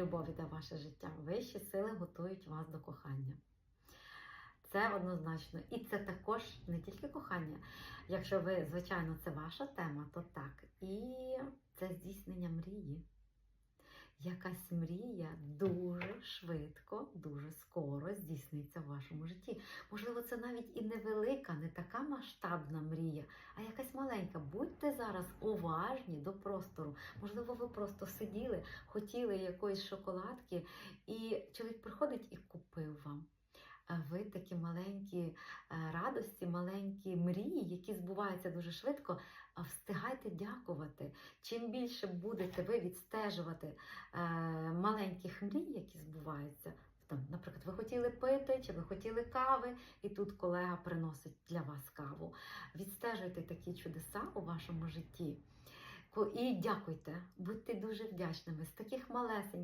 любов іде ваше життя. Вищі сили готують вас до кохання. Це однозначно. І це також не тільки кохання. Якщо ви, звичайно, це ваша тема, то так. І це здійснення мрії. Якась мрія дуже швидко, дуже скоро здійсниться в вашому житті. Можливо, це навіть і невелика, не така масштабна мрія, якась маленька. Будьте зараз уважні до простору. Можливо, ви просто сиділи, хотіли якоїсь шоколадки, і чоловік приходить і купив вам. Ви такі маленькі е, радості, маленькі мрії, які збуваються дуже швидко, встигайте дякувати. Чим більше будете ви відстежувати е, маленьких мрій, які збуваються. Там, наприклад, ви хотіли пити, чи ви хотіли кави, і тут колега приносить для вас каву. Відстежуйте такі чудеса у вашому житті. І дякуйте, будьте дуже вдячними з таких малесеньких.